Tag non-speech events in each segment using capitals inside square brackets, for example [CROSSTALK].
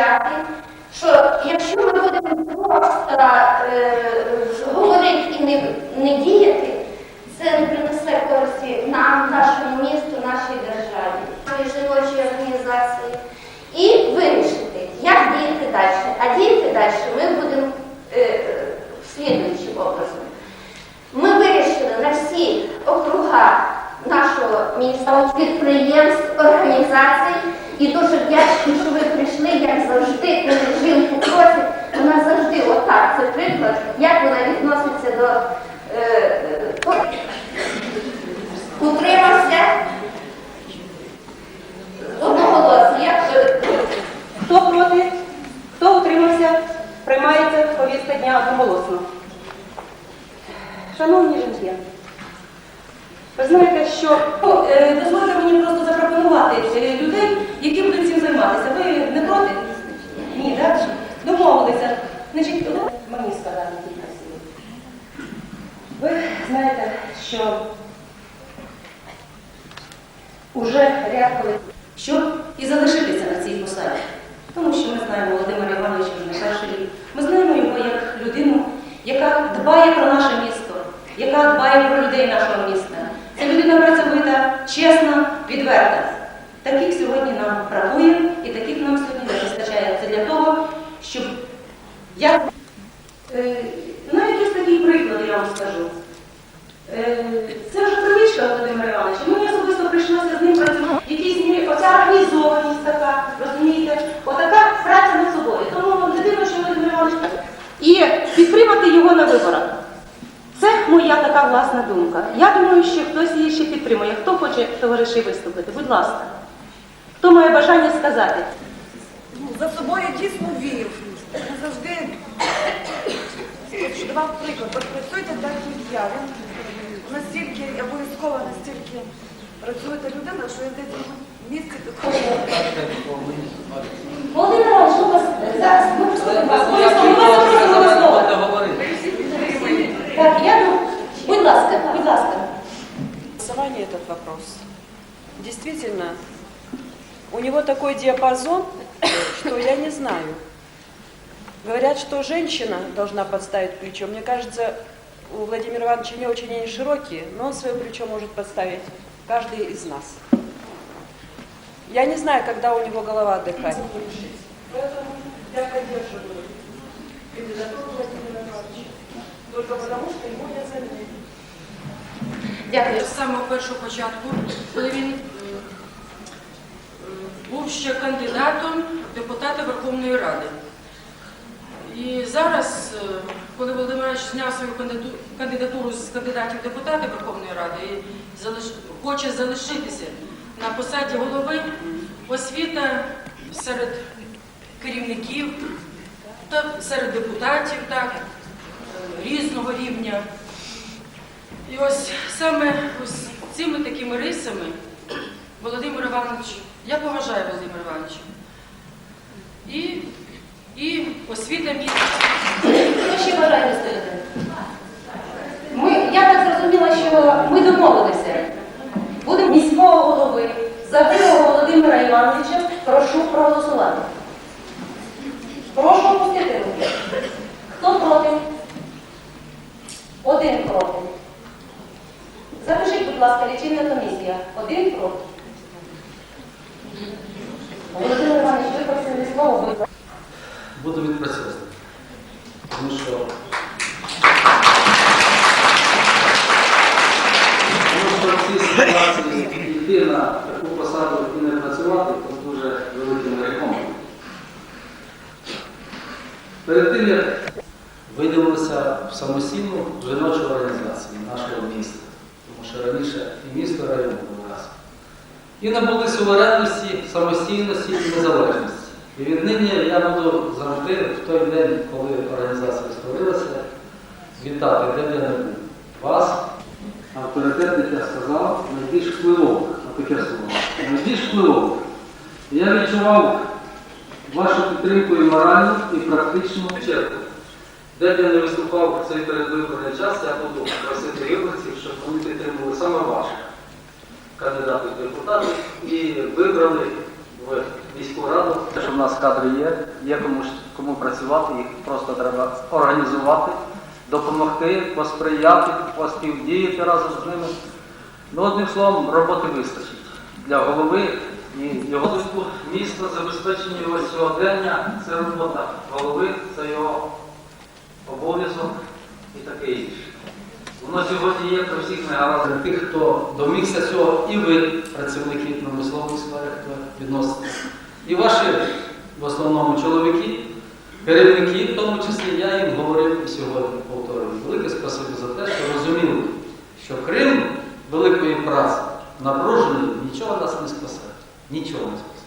пообіцяти, що якщо ми будемо просто е, говорити і не, не діяти, це не принесе користі нам, нашому місту, нашій державі, нашій жіночій організації. І вирішити, як діяти далі. А діяти далі ми будемо е, слідуючим образом. Ми вирішили на всі округа нашого міністерства підприємств, організацій. І дуже вдячні, що ви прийшли, як завжди, коли жінку просять, вона завжди отак. Це приклад, як вона відноситься до е, е, утримався е, Хто проти? Хто утримався? Приймається повістка дня одноголосно. Шановні жінки, ви знаєте, що Ну, е, дозвольте мені просто запропонувати е, людей, які будуть цим займатися. Ви не проти? Ні, так? Домовилися. Значить, мені сказали тільки красиво. Ви знаєте, що уже ряд коли щоб і залишитися на цій посаді. Тому що ми знаємо Володимира Івановича не перший рік. Ми знаємо його як людину, яка дбає про наше місто, яка дбає про людей нашого міста. Це людина працьовита, чесна, відверта. Таких сьогодні нам бракує і таких нам сьогодні не вистачає. Це для того, щоб я Е, навіть ось такий приклад я вам скажу. Е, Це вже привичка Володимира Івановича. Мені особисто прийшлося з ним працювати. В якійсь мірі оця організованість така, розумієте, отака праця над собою. Тому не дивно, що Володимир Іванович і підтримати його на виборах. Це моя така власна думка. Я думаю, що хтось її ще підтримує. Хто хоче товариші виступити? Будь ласка. Хто має бажання сказати? Ну, за собою дійсно вірив. Не завжди От давав приклад. От працюйте так, як я. Ви настільки обов'язково настільки працюєте людина, що я десь в місці такого. Володимир Іванович, ну вас зараз ми послухаємо вас. Ми вас запросимо на слово. Так, я думаю, будь ласка, будь ласка. голосования этот вопрос. Действительно, у него такой диапазон, [COUGHS] что я не знаю. Говорят, что женщина должна подставить плечо. Мне кажется, у Владимира Ивановича не очень они широкие, но он свое плечо может подставить каждый из нас. Я не знаю, когда у него голова отдыхает. Поэтому я поддерживаю кандидатуру Владимира Ивановича. Только потому, что ему я заменю. Дякую. З самого першого початку, коли він ще кандидатом в депутати Верховної Ради. І зараз, е, коли Володимир Ильич зняв свою кандидатуру з кандидатів в депутати Верховної Ради і хоче залишитися на посаді голови, освіта серед керівників та серед депутатів так, е, різного рівня. І ось саме ось цими такими рисами Володимир Іванович, я поважаю Володимира Івановича. І, і освіта міста. Я так зрозуміла, що ми домовилися. Будемо міського голови за Володимира Івановича. Прошу проголосувати. Прошу опустити руки. Хто проти? Один проти. Запишіть, будь ласка, лічильна комісія. Один проти. Володимир Іванович, ви просили слово. ви буду відпрацьовувати. Тому що йти на таку посаду і не працювати, то дуже великим грехом. Перед тим, як виділилися в самостійну жіночу організацію нашого міста, тому що раніше і місто, район були разом. І набули суверенності, самостійності і незалежності. І віднині я буду завжди в той день, коли організація створилася, вітати, де я не був. Вас, авторитетних, я сказав, найбільш впливових, а таке слово, найбільш впливових. Я відчував вашу підтримку і моральну, і практичну чергу. Де б я не виступав в цей передвиборний час, я буду просити виборців, щоб вони підтримували саме ваших кандидатів в депутати і вибрали в міську раду, те, що в нас кадри є, є кому, кому працювати, їх просто треба організувати, допомогти, посприяти, поспівдіяти разом з ними. Ну, одним словом, роботи вистачить для голови і його розвитку міста, забезпечення його сьогодення це робота голови, це його обов'язок і таке інше. Воно сьогодні є при всіх негараздах тих, хто домігся цього, і ви, працівники промислової сфери, хто відноситесь. І ваші, в основному, чоловіки, керівники, в тому числі, я їм говорив і сьогодні повторюю. Велике спасибі за те, що розуміли, що крім великої праці, напружений, нічого нас не спасе. Нічого не спасе.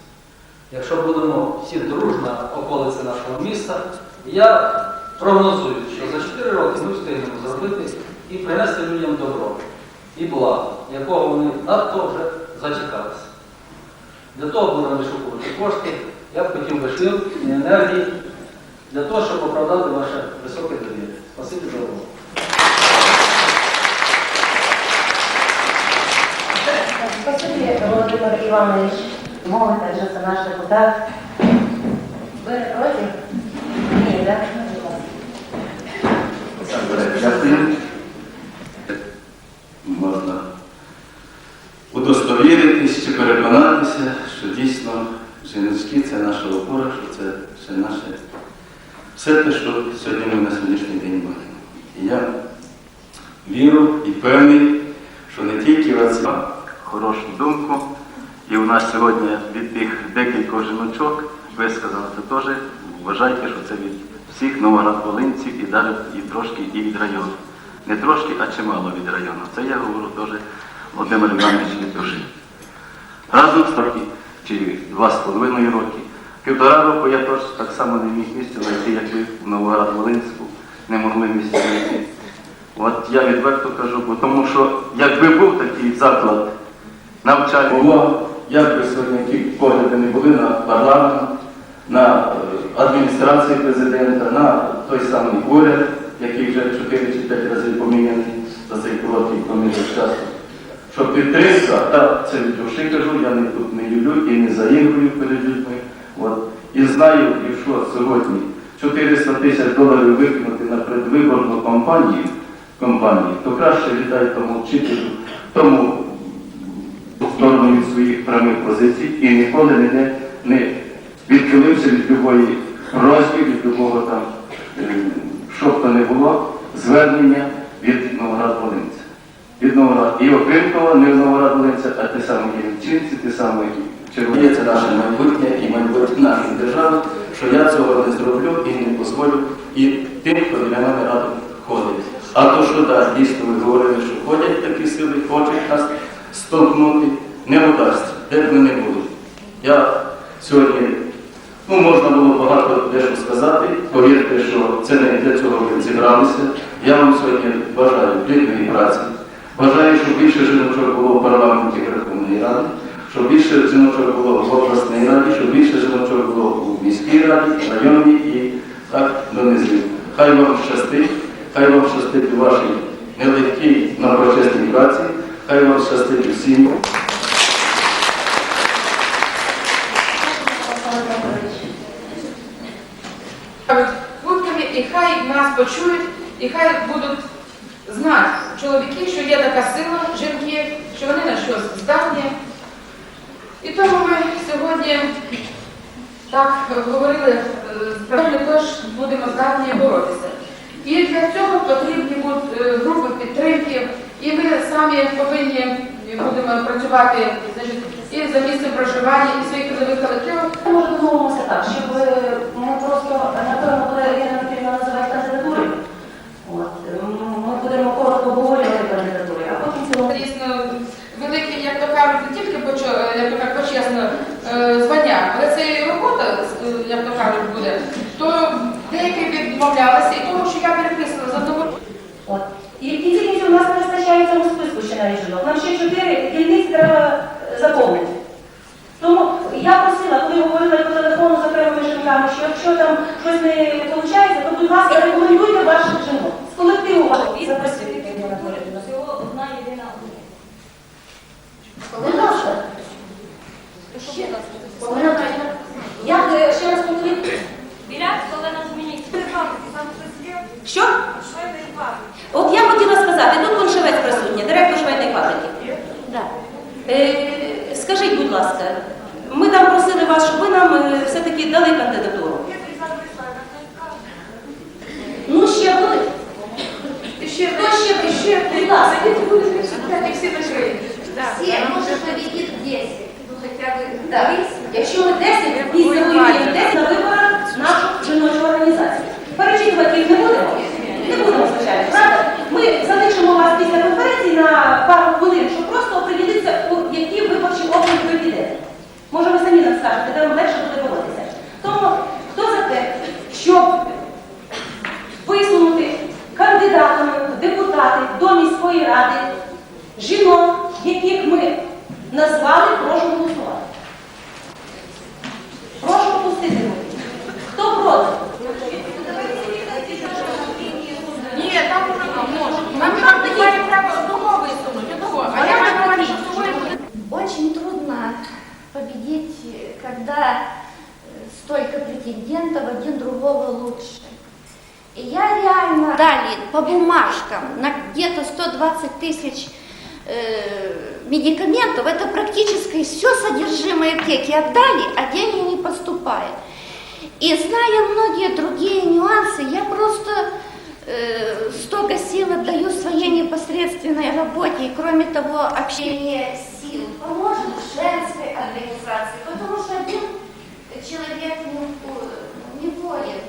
Якщо будемо всі дружно околиці нашого міста, я прогнозую, що за 4 роки ми встигнемо зробити і принести людям добро і благо, якого вони надто вже зачекалися. Для того будемо вишукувати кошти, я б хотів би сил і енергії для того, щоб оправдати ваше високе довір'я. Спасибі за увагу. Спасибі, Володимир Іванович. Мовите що це наш депутат. Ви проти? Ні, так? Ну, будь ласка. Добре, Дякую. Можна удостовіритись чи переконатися, що дійсно жіночки це наша опора, що це ще наше все те, що сьогодні ми на сьогоднішній день маємо. І я вірю і певний, що не тільки хорошу думку, і у нас сьогодні від тих декількох жіночок висказано, це теж вважайте, що це від всіх новоград-волинців і навіть і трошки і від району. Не трошки, а чимало від району. Це я говорю теж Володимир Іванович від душі. Разом з роки, чи два з половиною роки. Півтора року я теж так само не міг місця знайти, як ви в Новоград-Волинську не могли місця знайти. От я відверто кажу, бо тому що якби був такий заклад навчання, було, як би сьогодні які погляди не були на парламент, на е, адміністрацію президента, на той самий уряд, який вже 4 чи 5 разів поміняний за цей короткий проміжок часу. Що підтримка, та це від душі кажу, я не тут не люблю і не заігрую перед людьми. От. І знаю, і що сьогодні 400 тисяч доларів викинути на предвиборну кампанію, кампанію, то краще віддай тому вчителю, тому сторону від своїх прямих позицій і ніколи не, не відхилився від любої просьби, від любого там, е, що б то не було, звернення від Новоград-Волинця. Від Новоград. І того, не в Новоград-Волинця, а ті самі Євчинці, ті самі Червоні. Це наше майбутнє і майбутнє нашої держави, що я цього не зроблю і не дозволю і тим, хто для мене радом ходить. А то, що так, дійсно ви говорили, що ходять такі сили, хочуть нас столкнути, не вдасться, де б ми не були. Я сьогодні, ну можна було багато дещо сказати, повірте, що це не для цього ви зібралися. Я вам сьогодні бажаю плідної праці. Бажаю, щоб більше жіночок було в парламенті Верховної Ради, щоб більше жіночок було в обласній раді, щоб більше жіночок було у міській раді, районній і так донизу. Хай вам щастить, хай вам щастить у вашій нелегкій напочесній праці, хай вам щастить усім. І хай нас почують, і хай будуть знати чоловіки, що є така сила, жінки, що вони на щось здатні. І тому ми сьогодні так говорили, е, справді теж будемо здатні боротися. І для цього потрібні будуть е, групи підтримки, і ми самі повинні будемо працювати значить, і за місцем проживання, і своїх трудових колективів. Може, домовимося так, щоб е, ми просто, напевно, коли Ірина Петрівна називає кандидатури, от, м, ми будемо коротко обговорювати кандидатури, а потім в цілому Дійсно, велике, як то кажуть, не тільки почо- як то кажуть, почесно е, звання, але це і робота, е, як то кажуть, буде. То деякі відмовлялися і того, що я переписувала з одного От. І в кінці кінців у нас цьому списку ще навіть жінок. Нам ще чотири дільниці треба е, заповнити. Тому я просила, коли говорила по телефону з окремими жінками, що якщо там щось не виходить, то будь ласка, рекомендуйте ваших жінок. З колективу. Всього одна єдина Будь ласка. Ще раз. Ще хто ще ще будь всі на шиї. Всі, може, побідіть 10. Якщо ми 10, і завоюємо 10 на виборах нашу жіночу організацію. Перечитувати їх не будемо? Не будемо, звичайно, правда? Ми залишимо вас після конференції на пару хвилин, щоб просто оприділитися, у які виборчі обліки ви підете. Дали по бумажкам на где-то 120 тысяч э, медикаментов, это практически все содержимое аптеки отдали, а деньги не поступают. И зная многие другие нюансы, я просто э, столько сил отдаю своей непосредственной работе, и кроме того, общение сил поможет женской организации, потому что один человек не, в- не в поле.